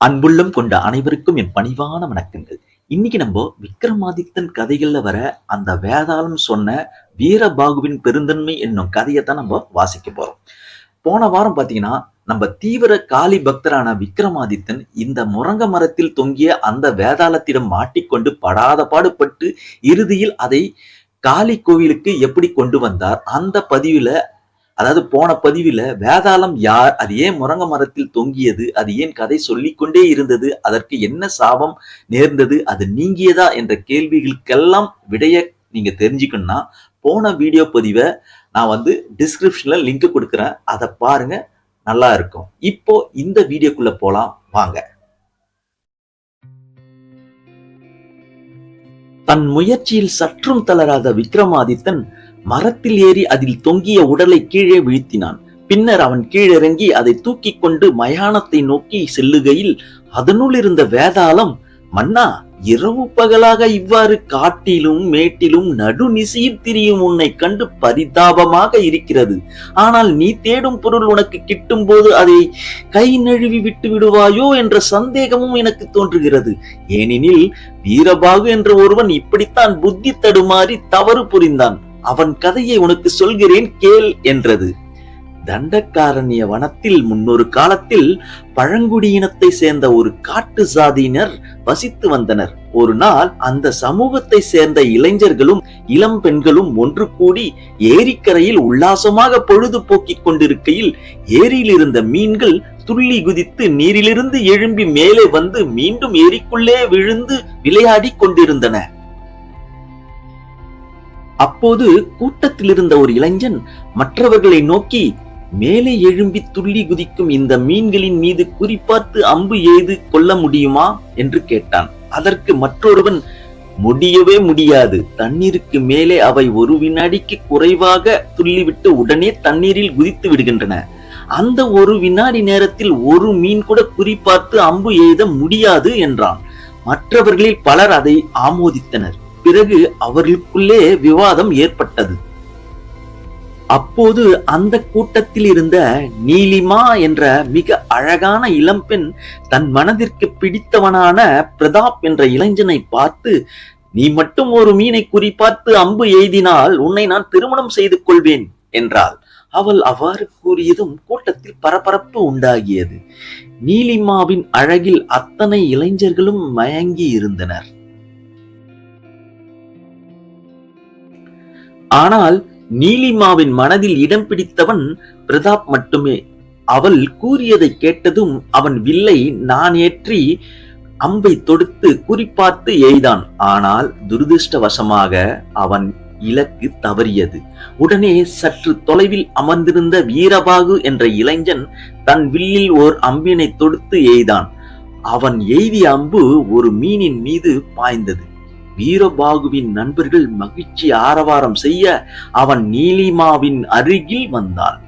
அன்புள்ளம் கொண்ட அனைவருக்கும் என் பணிவான வணக்கங்கள். இன்னைக்கு நம்ம விக்ரமாதித்தன் கதைகள்ல வர அந்த வேதாளம் சொன்ன வீரபாகுவின் பெருந்தன்மை என்னும் கதையை தான் நம்ம வாசிக்க போறோம். போன வாரம் பாத்தீங்கன்னா நம்ம தீவிர காளி பக்தரான விக்ரமாதித்தன் இந்த முரங்க மரத்தில் தொங்கிய அந்த வேதாளத்திடம் மாட்டிக்கொண்டு படாத பாடுபட்டு இறுதியில் அதை காளி கோவிலுக்கு எப்படி கொண்டு வந்தார்? அந்த பதிவுல அதாவது போன பதிவில் வேதாளம் யார்? அது ஏன் முரங்க மரத்தில் தொங்கியது? அது ஏன் கதை சொல்லிக்கொண்டே இருந்தது? அதற்கு என்ன சாபம் நேர்ந்தது? அது நீங்கியதா? என்ற கேள்விகளுக்கெல்லாம் விடைய நீங்க தெரிஞ்சுக்கணும்னா போன வீடியோ பதிவை நான் வந்து டிஸ்கிரிப்ஷன்ல லிங்க் கொடுக்குறேன். அதை பாருங்க நல்லா இருக்கும். இப்போ இந்த வீடியோக்குள்ள போலாம். வாங்க. தன் முயற்சியில் சற்றும் தளராத விக்ரமாதித்தன் மரத்தில் ஏறி அதில் தொங்கிய உடலை கீழே வீழ்த்தினான். பின்னர் அவன் கீழிறங்கி அதை தூக்கிக் கொண்டு மயானத்தை நோக்கி செல்லுகையில் அதனுள் இருந்த வேதாளம் மன்னா இரவு பகலாக இவ்வாறு காட்டிலும் மேட்டிலும் நடுநிசையில் திரியும் உன்னை கண்டு பரிதாபமாக இருக்கிறது. ஆனால் நீ தேடும் பொருள் உனக்கு கிட்டும் போது அதை கை நழுவி விட்டு விடுவாயோ என்ற சந்தேகமும் எனக்கு தோன்றுகிறது. ஏனெனில் வீரபாகு என்ற ஒருவன் இப்படித்தான் புத்தி தடுமாறி தவறு புரிந்தான். அவன் கதையை உனக்கு சொல்கிறேன் கேள் என்றது. தண்டக்காரண்ய வனத்தில் முன்னொரு காலத்தில் பழங்குடியினத்தை சேர்ந்த ஒரு காட்டு சாதியினர் வசித்து வந்தனர். ஒரு நாள் அந்த சமூகத்தை சேர்ந்த இளைஞர்களும் இளம் பெண்களும் ஒன்று கூடி ஏரிக்கரையில் உல்லாசமாக பொழுது போக்கிக் கொண்டிருக்கையில் ஏரியில் இருந்த மீன்கள் துள்ளி குதித்து நீரிலிருந்து எழும்பி மேலே வந்து மீண்டும் ஏரிக்குள்ளே விழுந்து விளையாடி கொண்டிருந்தன. அப்போது கூட்டத்தில் இருந்த ஒரு இளைஞன் மற்றவர்களை நோக்கி மேலே எழும்பி துள்ளி குதிக்கும் இந்த மீன்களின் மீது குறிப்பார்த்து அம்பு எய்து கொள்ள முடியுமா? என்று கேட்டான். அதற்கு மற்றொருவன் முடியவே முடியாது. தண்ணீருக்கு மேலே அவை ஒரு வினாடிக்கு குறைவாக துள்ளிவிட்டு உடனே தண்ணீரில் குதித்து விடுகின்றன. அந்த ஒரு வினாடி நேரத்தில் ஒரு மீன் கூட குறிப்பார்த்து அம்பு எய்த முடியாது என்றான். மற்றவர்களில் பலர் அதை ஆமோதித்தனர். பிறகு அவர்களுக்குள்ளே விவாதம் ஏற்பட்டது. அப்போது அந்த கூட்டத்தில் இருந்த நீலிமா என்ற மிக அழகான இளம்பெண் தன் மனதிற்கு பிடித்தவனான பிரதாப் என்ற இளைஞனை பார்த்து நீ மட்டும் ஒரு மீனை குறிப்பார்த்து அம்பு எய்தினால் உன்னை நான் திருமணம் செய்து கொள்வேன் என்றாள். அவள் அவ்வாறு கூறியதும் கூட்டத்தில் பரபரப்பு உண்டாகியது. நீலிமாவின் அழகில் அத்தனை இளைஞர்களும் மயங்கி இருந்தனர். ஆனால் நீலிமாவின் மனதில் இடம் பிடித்தவன் பிரதாப் மட்டுமே. அவள் கூறியதை கேட்டதும் அவன் வில்லை நான் ஏற்றி அம்பை தொடுத்து குறிப்பார்த்து எய்தான். ஆனால் துரதிருஷ்டவசமாக அவன் இலக்கு தவறியது. உடனே சற்று தொலைவில் அமர்ந்திருந்த வீரபாகு என்ற இளைஞன் தன் வில்லில் ஓர் அம்பினை தொடுத்து எய்தான். அவன் எய்திய அம்பு ஒரு மீனின் மீது பாய்ந்தது. வீரபாகுவின் நண்பர்கள் மகிழ்ச்சி ஆரவாரம் செய்ய அவன் நீலிமாவின் அருகில் வந்தான்.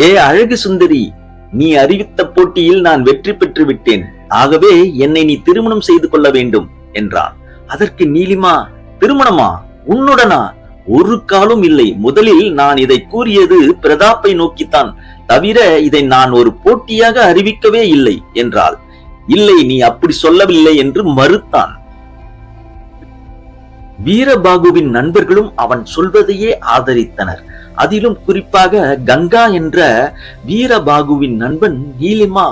ஏ அழகு சுந்தரி நீ அறிவித்த போட்டியில் நான் வெற்றி பெற்று விட்டேன். ஆகவே என்னை நீ திருமணம் செய்து கொள்ள வேண்டும் என்றான். அதற்கு நீலிமா திருமணமா? உன்னுடனா? ஒரு காலும் இல்லை. முதலில் நான் இதை கூறியது பிரதாப்பை நோக்கித்தான். தவிர இதை நான் ஒரு போட்டியாக அறிவிக்கவே இல்லை என்றாள். இல்லை நீ அப்படி சொல்லவில்லை என்று மறுத்தான். வீரபாகுவின் நண்பர்களும் அவன் சொல்வதையே ஆதரித்தனர். அதிலும் குறிப்பாக கங்கா என்ற வீரபாகுவின் நண்பன் நீலிமா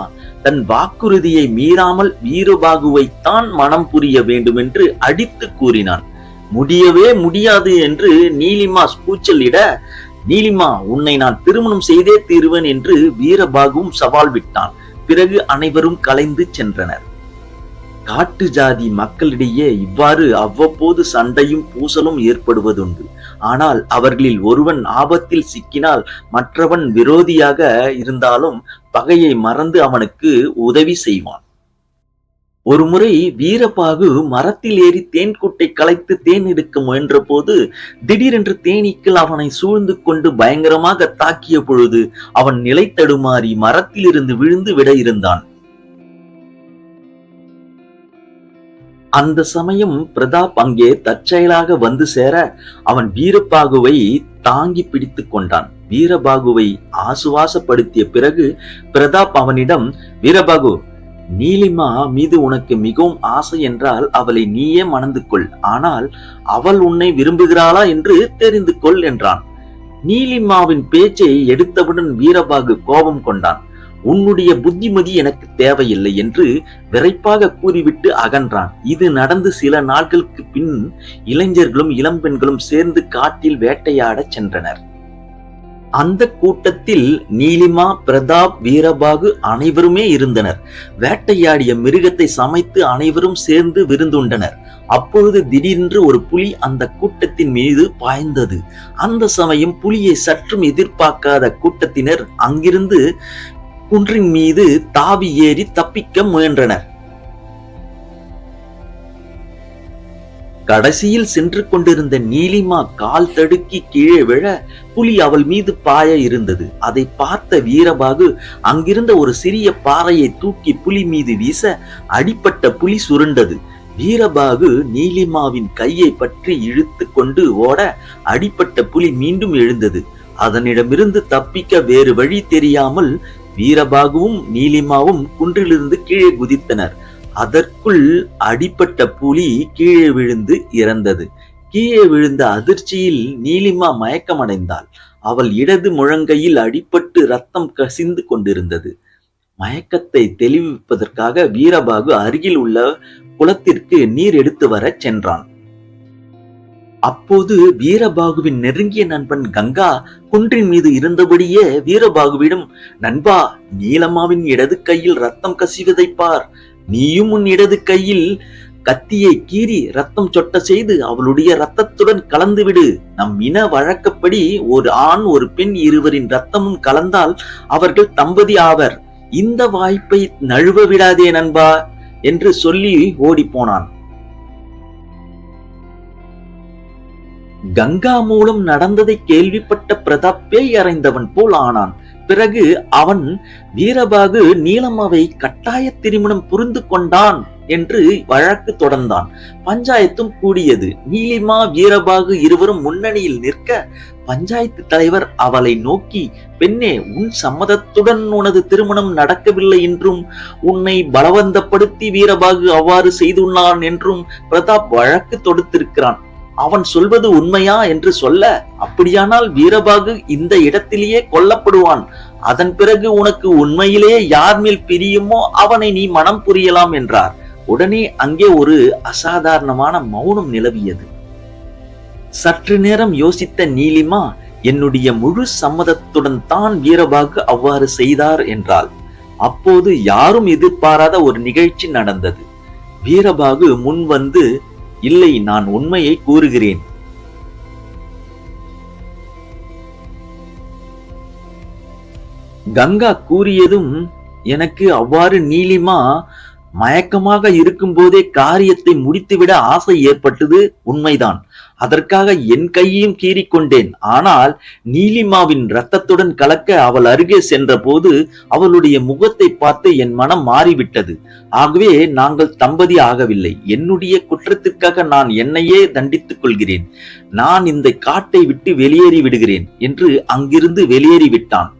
தன் வாக்குறுதியை மீறாமல் வீரபாகுவை தான் மனம் புரிய வேண்டும் என்று அடித்து கூறினான். முடியவே முடியாது என்று நீலிமா கூச்சலிட நீலிமா உன்னை நான் திருமணம் செய்தே தீருவேன் என்று வீரபாகுவும் சவால் விட்டான். பிறகு அனைவரும் கலைந்து சென்றனர். காட்டு ஜாதி மக்களிடையே இவ்வாறு அவ்வப்போது சண்டையும் பூசலும் ஏற்படுவதுண்டு. ஆனால் அவர்களில் ஒருவன் ஆபத்தில் சிக்கினால் மற்றவன் விரோதியாக இருந்தாலும் பகையை மறந்து அவனுக்கு உதவி செய்வான். ஒருமுறை வீரபாகு மரத்தில் ஏறி தேன் கூட்டை கலைத்து தேன் எடுக்க முயன்ற போது திடீரென்று தேனீக்கள் அவனை சூழ்ந்து கொண்டு பயங்கரமாக தாக்கிய பொழுது அவன் நிலை தடுமாறி மரத்தில் இருந்து விழுந்து விட இருந்தான். அந்த சமயம் பிரதாப் அங்கே தற்செயலாக வந்து சேர அவன் வீரபாகுவை தாங்கி பிடித்துக் கொண்டான். வீரபாகுவை ஆசுவாசப்படுத்திய பிறகு பிரதாப் அவனிடம் வீரபாகு நீலிமா மீது உனக்கு மிகவும் ஆசை என்றால் அவளை நீயே மணந்து கொள் ஆனால் அவள் உன்னை விரும்புகிறாளா என்று தெரிந்து கொள் என்றான். நீலிமாவின் பேச்சை எடுத்தவுடன் வீரபாகு கோபம் கொண்டான். உன்னுடைய புத்திமதி எனக்கு தேவையில்லை என்று விரைப்பாக கூறிவிட்டு அகன்றான். இது நடந்து சில நாட்களுக்கு பின் இளைஞர்களும் இளம்பெண்களும் சேர்ந்து காட்டில் வேட்டையாடச் சென்றனர். அந்த கூட்டத்தில் நீலிமா பிரதாப் வீரபாகு அனைவருமே இருந்தனர். வேட்டையாடிய மிருகத்தை சமைத்து அனைவரும் சேர்ந்து விருந்துண்டனர். அப்பொழுது திடீரென்று ஒரு புலி அந்த கூட்டத்தின் மீது பாய்ந்தது. அந்த சமயம் புலியை சற்றும் எதிர்பார்க்காத கூட்டத்தினர் அங்கிருந்து குன்றின் மீது தாவி ஏறி தப்பிக்க முயன்றனர். கடைசியில் சென்று கொண்டிருந்த நீலிமா கால் தடுக்கி கீழே விழ புலி அவள் மீது பாய இருந்தது. அதை பார்த்த வீரபாகு அங்கிருந்த ஒரு சிறிய பாறையை தூக்கி புலி மீது வீச அடிப்பட்ட புலி சுருண்டது. வீரபாகு நீலிமாவின் கையை பற்றி இழுத்து கொண்டு ஓட அடிப்பட்ட புலி மீண்டும் எழுந்தது. அதனிடமிருந்து தப்பிக்க வேறு வழி தெரியாமல் வீரபாகுவும் நீலிமாவும் குன்றிலிருந்து கீழே குதித்தனர். அதற்குள் அடிப்பட்ட புலி கீழே விழுந்து இறந்தது. கீழே விழுந்த அதிர்ச்சியில் நீலிமா மயக்கமடைந்தாள். அவள் இடது முழங்கையில் அடிபட்டு ரத்தம் கசிந்து கொண்டிருந்தது. மயக்கத்தை தெளிவிப்பதற்காக வீரபாகு அருகில் உள்ள குளத்திற்கு நீர் எடுத்து வரச் சென்றான். அப்போது வீரபாகுவின் நெருங்கிய நண்பன் கங்கா குன்றின் மீது இருந்தபடியே வீரபாகுவிடம் நண்பா நீலம்மாவின் இடது கையில் ரத்தம் கசிவதை பார். நீயும் உன் இடது கையில் கத்தியை கீறி ரத்தம் சொட்ட செய்து அவளுடைய ரத்தத்துடன் கலந்துவிடு. நம் இன வழக்கப்படி ஒரு ஆண் ஒரு பெண் இருவரின் ரத்தமும் கலந்தால் அவர்கள் தம்பதி ஆவர். இந்த வாய்ப்பை நழுவ விடாதே நண்பா என்று சொல்லி ஓடி கங்கா மூலம் நடந்ததை கேள்விப்பட்ட பிரதாப் பேய் அறைந்தவன் போல் ஆனான். பிறகு அவன் வீரபாகு நீலம்மாவை கட்டாய திருமணம் புரிந்து கொண்டான் என்று வழக்கு தொடர்ந்தான். பஞ்சாயத்தும் கூடியது. நீலிமா வீரபாகு இருவரும் முன்னணியில் நிற்க பஞ்சாயத்து தலைவர் அவளை நோக்கி பெண்ணே உன் சம்மதத்துடன் உனது திருமணம் நடக்கவில்லை என்றும் உன்னை பலவந்தப்படுத்தி வீரபாகு அவ்வாறு செய்துள்ளான் என்றும் பிரதாப் வழக்கு தொடுத்திருக்கிறான். அவன் சொல்வது உண்மையா என்று சொல்ல அப்படியானால் வீரபாகு இந்த இடத்திலேயே கொல்லப்படுவான். அதன் பிறகு உனக்கு உண்மையிலேயே யார் மேல் பிரியுமோ அவனை நீ மனம் புரியலாம் என்றார். உடனே அங்கே ஒரு அசாதாரணமான மௌனம் நிலவியது. சற்று நேரம் யோசித்த நீலிமா என்னுடைய முழு சம்மதத்துடன் தான் வீரபாகு அவ்வாறு செய்தார் என்றாள். அப்போது யாரும் எதிர்பாராத ஒரு நிகழ்ச்சி நடந்தது. வீரபாகு முன் வந்து இல்லை நான் உண்மையை கூறுகிறேன். கங்கா கூறியதும் எனக்கு அவ்வாறு நீலிமா மயக்கமாக இருக்கும்போதே காரியத்தை முடித்துவிட ஆசை ஏற்பட்டது உண்மைதான். அதற்காக என் கையையும் கீறிக்கொண்டேன் ஆனால் நீலிமாவின் ரத்தத்துடன் கலக்க அவள் அருகே சென்றபோது அவளுடைய முகத்தை பார்த்து என் மனம் மாறிவிட்டது. ஆகவே நாங்கள் தம்பதி ஆகவில்லை. என்னுடைய குற்றத்திற்காக நான் என்னையே தண்டித்துக் கொள்கிறேன். நான் இந்த காட்டை விட்டு வெளியேறி விடுகிறேன் என்று அங்கிருந்து வெளியேறி விட்டான்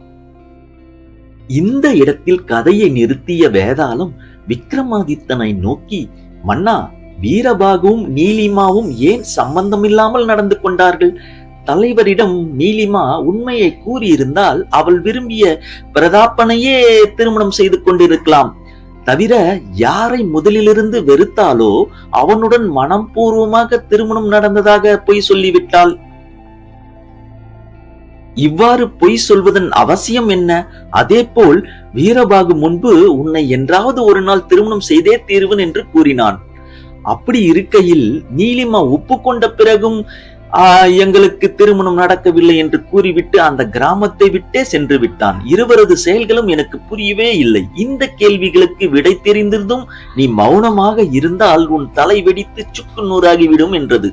இந்த இடத்தில் கதையை நிறுத்திய வேதாளம் விக்ரமாதித்தனை நோக்கி மன்னா வீரபாகுவும் நீலிமாவும் ஏன் சம்பந்தமில்லாமல் நடந்து கொண்டார்கள்? தலைவரிடம் நீலிமா உண்மையை கூறியிருந்தால் அவள் விரும்பிய பிரதாப்பனையே திருமணம் செய்து கொண்டிருக்கலாம். தவிர யாரை முதலிலிருந்து வெறுத்தாலோ அவனுடன் மனம் பூர்வமாக திருமணம் நடந்ததாக பொய் சொல்லிவிட்டாள். இவ்வாறு பொய் சொல்வதன் அவசியம் என்ன? அதே போல் வீரபாகு முன்பு உன்னை என்றாவது ஒரு நாள் திருமணம் செய்தே தீர்வன் என்று கூறினான். அப்படி இருக்கையில் நீலிமா ஒப்புக்கொண்ட பிறகும் ஆஹ், எங்களுக்கு திருமணம் நடக்கவில்லை என்று கூறிவிட்டு அந்த கிராமத்தை விட்டே சென்று விட்டான். இருவரது செயல்களும் எனக்கு புரியவே இல்லை. இந்த கேள்விகளுக்கு விடை தெரிந்திருந்தும் நீ மௌனமாக இருந்தால் உன் தலை வெடித்து சுக்கு நூறாகிவிடும் என்றது.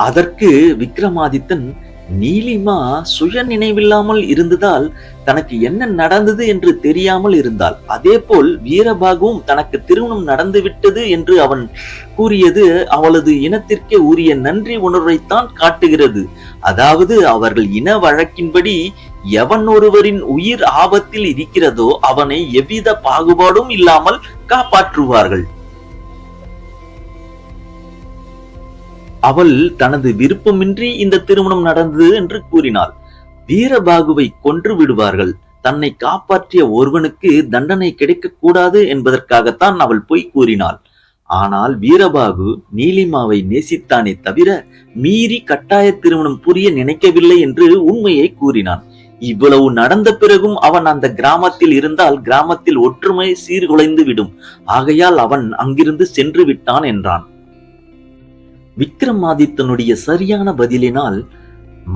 அதற்கு விக்ரமாதித்தன் நீலிமா சுய நினைவில்லாமல் இருந்ததால் தனக்கு என்ன நடந்தது என்று தெரியாமல் இருந்தாள். அதேபோல் வீரபாகுவும் தனக்கு திருமணம் நடந்துவிட்டது என்று அவன் கூறியது அவளது இனத்திற்கே உரிய நன்றி உணர்வைத்தான் காட்டுகிறது. அதாவது அவர்கள் இன வழக்கின்படி எவன் ஒருவரின் உயிர் ஆபத்தில் இருக்கிறதோ அவனை எவ்வித பாகுபாடும் இல்லாமல் காப்பாற்றுவார்கள். அவள் தனது விருப்பமின்றி இந்த திருமணம் நடந்தது என்று கூறினாள். வீரபாகுவை கொன்று விடுவார்கள். தன்னை காப்பாற்றிய ஒருவனுக்கு தண்டனை கிடைக்கக்கூடாது என்பதற்காகத்தான் அவள் பொய் கூறினாள். ஆனால் வீரபாகு நீலிமாவை நேசித்தானே தவிர மீறி கட்டாய திருமணம் புரிய நினைக்கவில்லை என்று உண்மையை கூறினான். இவ்வளவு நடந்த பிறகும் அவன் அந்த கிராமத்தில் இருந்தால் கிராமத்தில் ஒற்றுமை சீர்குலைந்து விடும் ஆகையால் அவன் அங்கிருந்து சென்று விட்டான் என்றான். விக்ரமாதித்தனுடைய சரியான பதிலினால்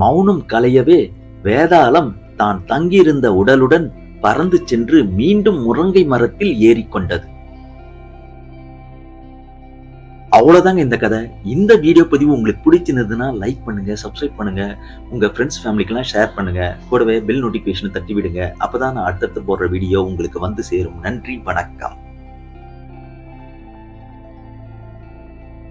மௌனம் கலையவே வேதாளம் தான் தங்கியிருந்த உடலுடன் பறந்து சென்று மீண்டும் முருங்கை மரத்தில் ஏறிக்கொண்டது. அவ்வளோதாங்க இந்த கதை. இந்த வீடியோ பதிவு உங்களுக்கு பிடிச்சிருந்ததுன்னா லைக் பண்ணுங்க சப்ஸ்கிரைப் பண்ணுங்க. உங்க ஃப்ரெண்ட்ஸ் ஃபேமிலிக்கெல்லாம் ஷேர் பண்ணுங்க. கூடவே பெல் நோட்டிஃபிகேஷனை தட்டி விடுங்க அப்பதான் நான் அடுத்தடுத்து போடுற வீடியோ உங்களுக்கு வந்து சேரும். நன்றி வணக்கம்.